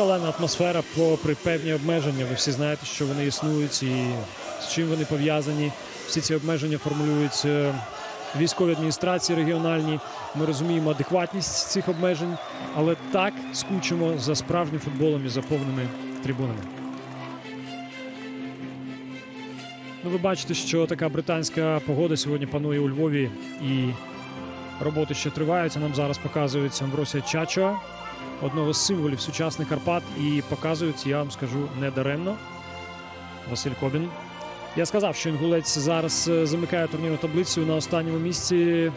шалена атмосфера попри певні обмеження. Ви всі знаєте, що вони існують і з чим вони пов'язані. Всі ці обмеження формулюють е, військові адміністрації регіональні. Ми розуміємо адекватність цих обмежень, але так скучимо за справжнім футболом і за повними трибунами. Ну, ви бачите, що така британська погода сьогодні панує у Львові і роботи ще триваються. Нам зараз показують Амбросія Чачо, одного з символів сучасних Карпат, і показують, я вам скажу, недаремно. Василь Кобін. Я сказав, що інгулець зараз е, замикає турнірну таблицю на останньому місці.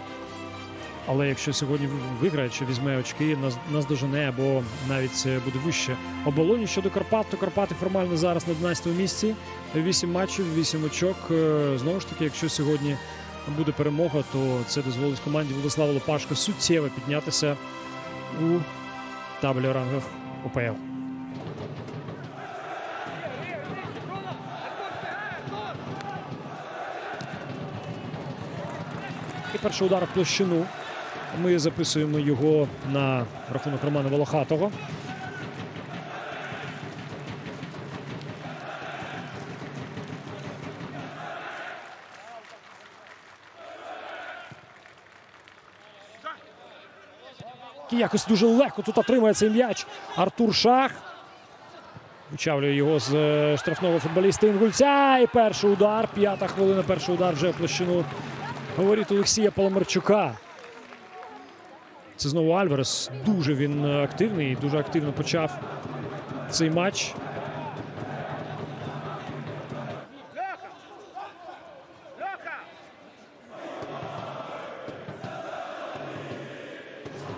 Але якщо сьогодні виграє чи візьме очки, нас або навіть е, буде вище оболоні щодо Карпат, то Карпати формально зараз на 11 місці. Вісім матчів, вісім очок. Е, Знову ж таки, якщо сьогодні буде перемога, то це дозволить команді Владислава Лопашко суттєво піднятися у таблі рангах УПЛ. І перший удар в площину. Ми записуємо його на рахунок Романа Волохатого. Який якось дуже легко тут отримує цей м'яч Артур Шах. Вичавлює його з е, штрафного футболіста Інгульця. І перший удар. П'ята хвилина. Перший удар вже в площину говорить Олексія Паламарчука. Це знову Альварес. Дуже він е, активний, дуже активно почав цей матч.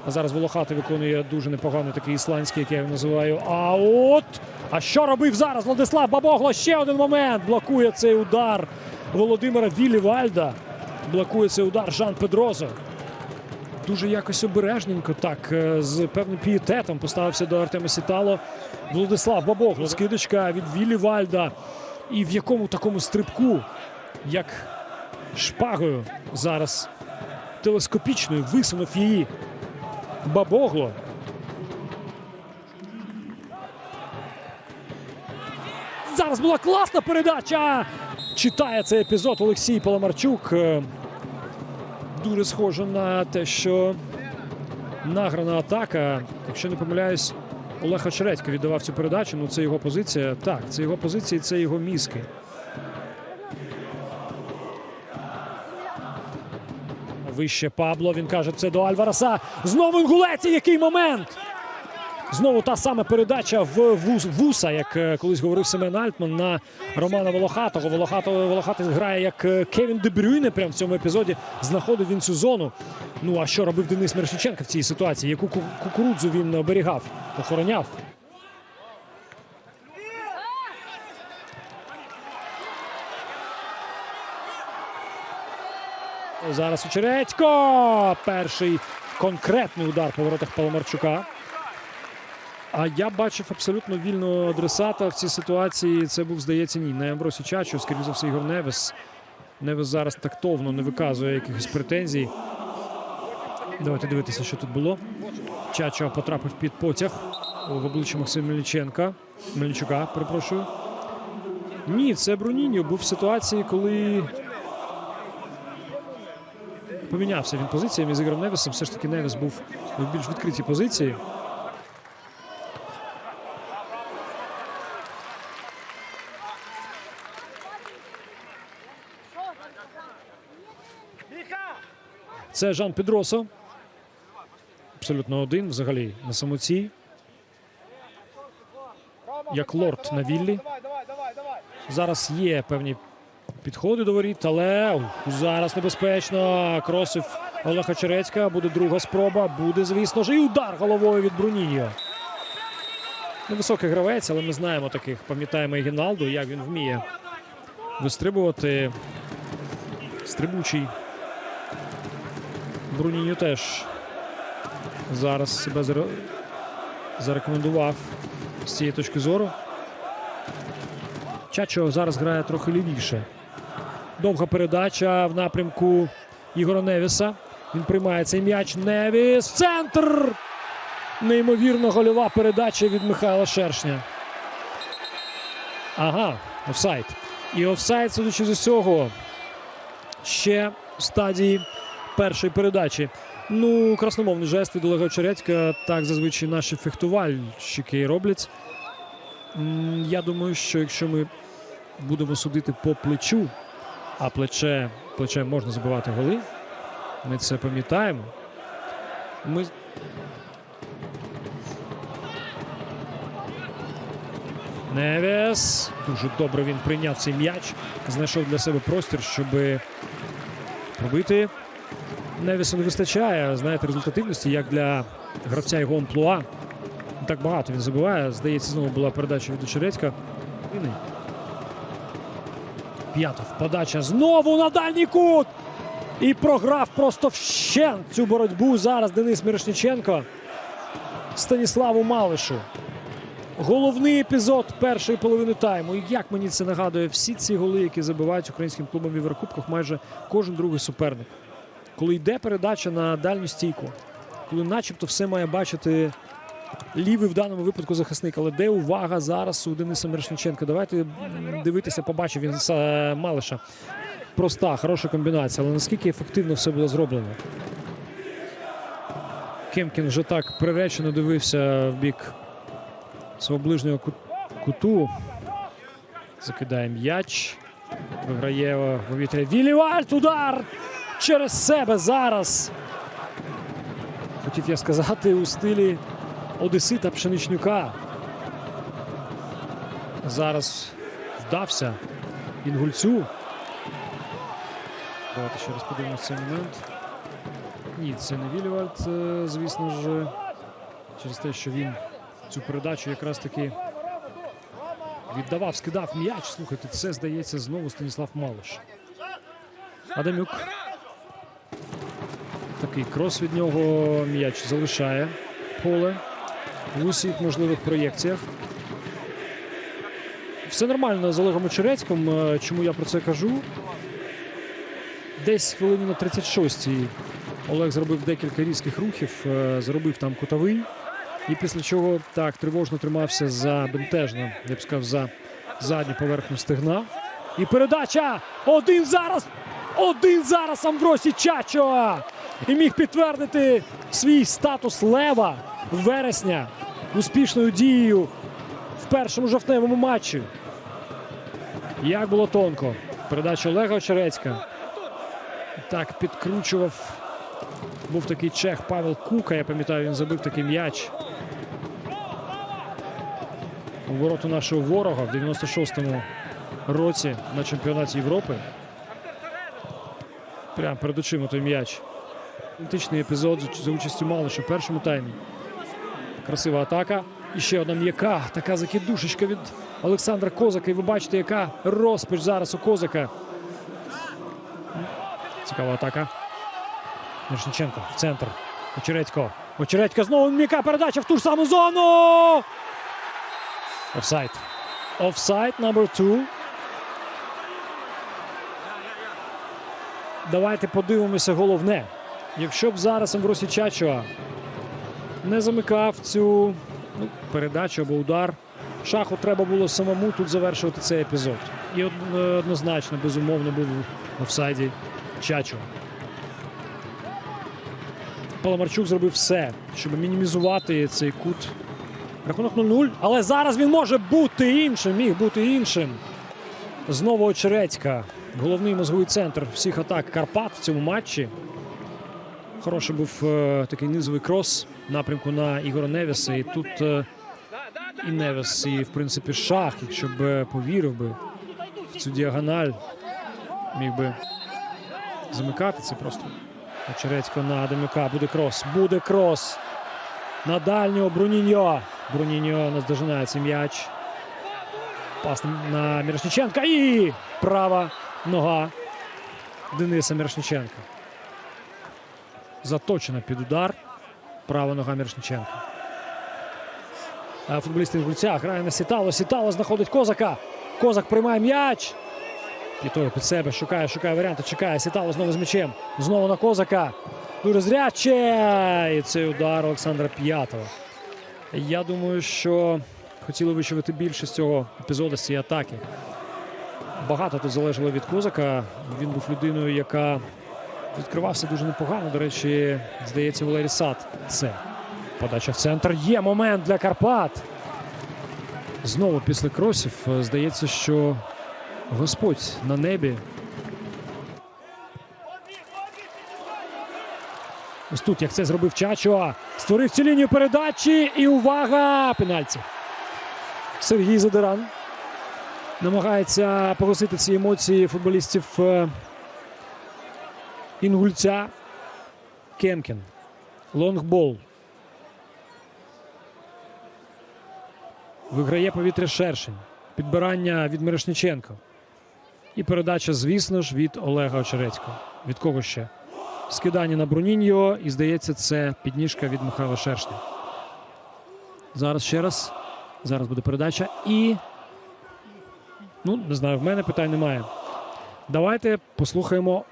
А зараз Волохатий виконує дуже непоганий такий ісландський, як я його називаю. А от! А що робив зараз Владислав Бабогло? Ще один момент. Блокує цей удар Володимира Вілівальда. Блокує цей удар Жан Педрозо. Дуже якось обережненько, так, е, з певним пієтетом поставився до Артема Сітало. Владислав Бабогло. Скидочка від Вілівальда. І в якому такому стрибку, як шпагою зараз телескопічною, висунув її Бабогло. Зараз була класна передача. Читає цей епізод Олексій Паламарчук. Е, Дуже схоже на те, що награна атака. Якщо не помиляюсь, Олег Очередько віддавав цю передачу. Ну, це його позиція. Так, це його позиція, це його мізки. Вище Пабло. Він каже, це до Альвареса. Знову інгулець. Який момент? Знову та сама передача в вуса, як е, колись говорив Семен Альтман на Романа Волохатого. Волохатого Волохатий грає як е, Кевін Дебрюйне. Прямо в цьому епізоді знаходив він цю зону. Ну а що робив Денис Мершиченко в цій ситуації? Яку кукурудзу він оберігав, охороняв? Зараз Очередько. Перший конкретний удар по воротах Паламарчука. А я бачив абсолютно вільного адресата в цій ситуації. Це був, здається, ні. Не Амбросі Чачо, скоріше за все, Ігор Невес. Невес зараз тактовно не виказує якихось претензій. Давайте дивитися, що тут було. Чачо потрапив під потяг в обличчя Максима Мельниченка. Мельничука, перепрошую. Ні, це Бруніньо був в ситуації, коли помінявся він позиціями з Ігорем Невесом. Все ж таки Невес був в більш відкритій позиції. Це Жан Педросо. Абсолютно один взагалі на самоці. Як лорд на віллі. Зараз є певні підходи до воріт, але зараз небезпечно. Кросив Олега Черецька. Буде друга спроба. Буде, звісно ж, і удар головою від Бруніньо. Невисокий гравець, але ми знаємо таких. Пам'ятаємо і Гіналду, як він вміє вистрибувати. Стрибучий. Бруніньо теж зараз себе зарекомендував з цієї точки зору. Чачо зараз грає трохи лівіше. Довга передача в напрямку Ігора Невіса. Він приймає цей м'яч. Невіс. Центр! Неймовірно гольова передача від Михайла Шершня. Ага, офсайд. І офсайд, судячи з усього, ще в стадії першої передачі. Ну, красномовний жест від Олега Черецька. Так зазвичай наші фехтувальщики роблять. Я думаю, що якщо ми будемо судити по плечу, а плече, плече можна забивати голи, ми це пам'ятаємо. Ми Невес. Дуже добре він прийняв цей м'яч. Знайшов для себе простір, щоб пробити. Невісу не вистачає, знаєте, результативності, як для гравця його амплуа. Так багато він забиває. Здається, знову була передача від Очередька. Ні. П'ята подача знову на дальній кут. І програв просто вщент цю боротьбу. Зараз Денис Мірошніченко. Станіславу Малишу. Головний епізод першої половини тайму. І як мені це нагадує, всі ці голи, які забивають українським клубом в Єврокубках, майже кожен другий суперник. Коли йде передача на дальню стійку, коли начебто все має бачити лівий в даному випадку захисник. Але де увага зараз у Дениса Мирошниченка? Давайте дивитися, побачив він з е, Малиша. Проста, хороша комбінація, але наскільки ефективно все було зроблено. Кемкін вже так приречено дивився в бік свого ближнього куту. Закидає м'яч. Виграє повітря Вілівальд. Удар через себе зараз. Хотів я сказати у стилі Одесита Пшеничнюка. Зараз вдався Інгульцю. Давайте ще раз подивимося цей момент. Ні, це не Вілівальд, е, звісно ж, через те, що він цю передачу якраз таки віддавав, скидав м'яч. Слухайте, це здається знову Станіслав Малиш. Адамюк. Такий крос від нього м'яч залишає поле в усіх можливих проєкціях. Все нормально з Олегом Очерецьким. Е, Чому я про це кажу? Десь хвилині на 36-й Олег зробив декілька різких рухів, е, зробив там кутовий. І після чого так тривожно тримався за бентежно, я б сказав, за задню поверхню стегна. І передача! Один зараз! Один зараз Амбросі Чачо! І міг підтвердити свій статус лева вересня успішною дією в першому жовтневому матчі. Як було тонко. Передача Олега Очерецька. Так підкручував. Був такий чех Павел Кука. Я пам'ятаю, він забив такий м'яч. У вороту нашого ворога в 96-му році на чемпіонаті Європи. Прямо перед очима той м'яч. Ідентичний епізод за- участю Малиша в першому таймі. Красива атака. І ще одна м'яка. Така закидушечка від Олександра Козака. І ви бачите, яка розпач зараз у Козака. Цікава атака. Мірошниченко в центр. Очередько. Очередько знову м'яка передача в ту ж саму зону. Офсайд. Офсайд номер 2. Давайте подивимося головне. Якщо б зараз Амбросі Чачуа не замикав цю ну, передачу або удар, шаху треба було самому тут завершувати цей епізод. І однозначно, безумовно, був в офсайді Чачуа. Паламарчук зробив все, щоб мінімізувати цей кут. Рахунок 0-0. Але зараз він може бути іншим. Міг бути іншим. Знову Очередька. Головний мозговий центр всіх атак Карпат в цьому матчі. Хороший був е, такий низовий крос напрямку на Ігора Невіса. І тут е, і Невіс, і в принципі шах, якщо б е, повірив би в цю діагональ, міг би замикати це просто. Очередько на Адамюка. Буде крос. Буде крос. На дальнього Бруніньо. Бруніньо наздожинає цей м'яч. Пас на Мірошниченка. І права нога Дениса Мірошниченка. Заточена під удар. Права нога Мірошниченка. А Футболіст Інгульця грає на Сітало. Сітало знаходить Козака. Козак приймає м'яч. Пітою під себе шукає, шукає варіанти. Чекає. Сітало знову з м'ячем. Знову на Козака. Дуже зряче. І цей удар Олександра П'ятого. Я думаю, що хотіли вичавити більше з цього епізоду, з цієї атаки. Багато тут залежало від Козака. Він був людиною, яка відкривався дуже непогано. До речі, здається, Валерій Сад. Це подача в центр. Є момент для Карпат. Знову після кросів. е, Здається, що Господь на небі. Ось тут, як це зробив Чачо, створив цю лінію передачі. І увага! Пенальті. Сергій Задиран намагається погасити ці емоції футболістів е, Інгульця. Кемкін. Лонгбол. Виграє повітря Шершень. Підбирання від Мирошниченко. І передача, звісно ж, від Олега Очерецького. Від кого ще? Скидання на Бруніньо. І здається, це підніжка від Михайла Шершня. Зараз ще раз. Зараз буде передача. І. Ну, не знаю, в мене питань немає. Давайте послухаємо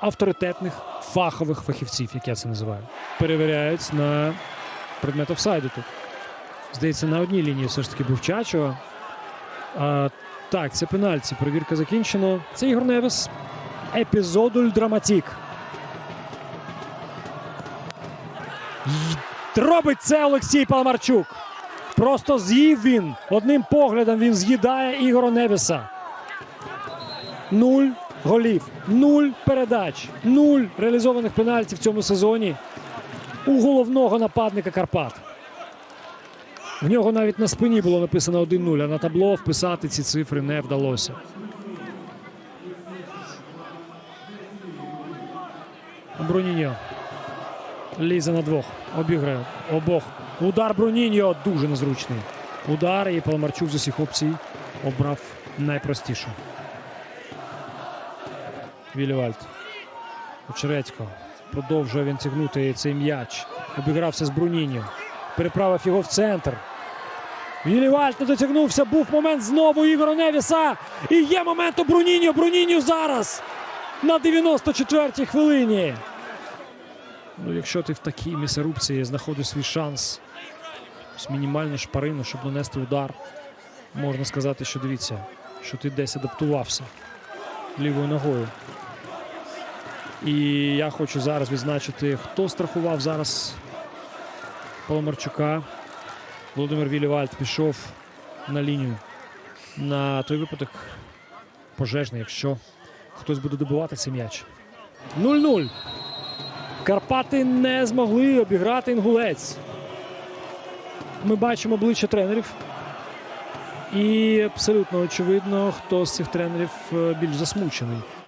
авторитетних фахових фахівців, як я це називаю. Перевіряють на предмет офсайду тут. Здається, на одній лінії все ж таки був Чачо. А, так, це пенальті. Перевірка закінчена. Це Ігор Невес. Епізодуль драматік. Робить це Олексій Паламарчук. Просто з'їв він. Одним поглядом він з'їдає Ігора Невеса. Нуль голів, нуль передач, нуль реалізованих пенальтів в цьому сезоні у головного нападника Карпат. В нього навіть на спині було написано 1-0, а на табло вписати ці цифри не вдалося. Бруніньо. Лізе на двох. Обіграє обох. Удар Бруніньо дуже незручний. Удар і Паламарчук з усіх опцій обрав найпростішу. Вілівальд. Очередько. Продовжує він тягнути цей м'яч. Обігрався з Бруніньо. Переправив його в центр. Вілівальд не дотягнувся. Був момент знову Ігора Невіса. І є момент у Бруніньо. Бруніньо зараз. На 94-й хвилині. Ну, якщо ти в такій місерупції знаходиш свій шанс, ось мінімальну шпарину, щоб нанести удар, можна сказати, що дивіться, що ти десь адаптувався лівою ногою. І я хочу зараз відзначити, хто страхував зараз Паламарчука. Володимир Вілівальд пішов на лінію на той випадок пожежний, якщо хтось буде добивати цей м'яч. 0-0. Карпати не змогли обіграти інгулець. Ми бачимо обличчя тренерів. І абсолютно очевидно, хто з цих тренерів е, більш засмучений.